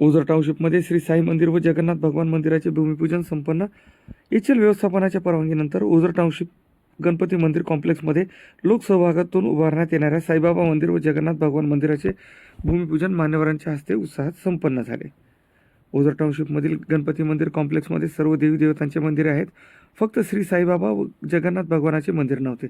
ओझर टाउनशिपमध्ये श्री साई मंदिर व जगन्नाथ भगवान मंदिराचे भूमिपूजन संपन्न. इचल व्यवस्थापनाच्या परवानगीनंतर ओझर टाउनशिप गणपती मंदिर कॉम्प्लेक्समध्ये लोकसहभागातून उभारण्यात येणाऱ्या साईबाबा मंदिर व जगन्नाथ भगवान मंदिराचे भूमिपूजन मान्यवरांच्या हस्ते उत्साहात संपन्न झाले. ओझर टाउनशिपमधील गणपती मंदिर कॉम्प्लेक्समध्ये सर्व देवी देवतांचे मंदिरे आहेत. फक्त श्री साईबाबा व जगन्नाथ भगवानाचे मंदिर नव्हते.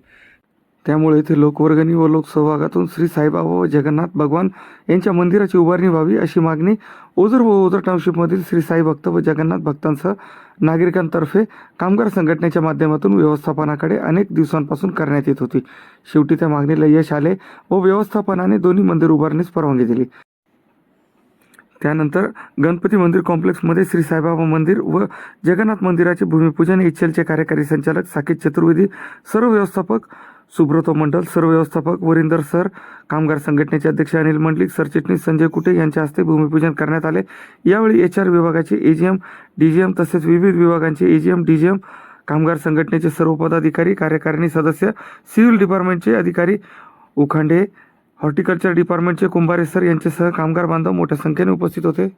त्यामुळे येथे लोकवर्गणी व लोकसहभागातून श्री साईबाबा व जगन्नाथ भगवान यांच्या मंदिराची उभारणी व्हावी अशी मागणी ओझर व ओझर टाउनशिपमधील श्री साई भक्त व जगन्नाथ भक्तांसह नागरिकांतर्फे कामगार संघटनेच्या माध्यमातून व्यवस्थापनाकडे अनेक दिवसांपासून करण्यात येत होती. शेवटी त्या मागणीला यश आले व व्यवस्थापनाने दोन्ही मंदिर उभारणीस परवानगी दिली. त्यानंतर गणपती मंदिर कॉम्प्लेक्समध्ये श्री साईबाबा मंदिर व जगन्नाथ मंदिराचे भूमिपूजन एच एलचे कार्यकारी संचालक साकेत चतुर्वेदी सर्व व्यवस्थापक सुब्रतो मंडल सर्व व्यवस्थापक वरिंदर सर कामगार संघटनेचे अध्यक्ष अनिल मंडलिक सरचिटणीस संजय कुटे यांच्या हस्ते भूमिपूजन करण्यात आले. यावेळी एच आर विभागाचे एजीएम डीजीएम तसेच विविध विभागांचे एजीएम डीजीएम कामगार संघटनेचे सर्व पदाधिकारी कार्यकारिणी सदस्य सिव्हिल डिपार्टमेंटचे अधिकारी उखांडे हॉर्टिकल्चर डिपार्टमेंटचे कुंभारे सर यांच्यासह कामगार बांधव मोठ्या संख्येने उपस्थित होते.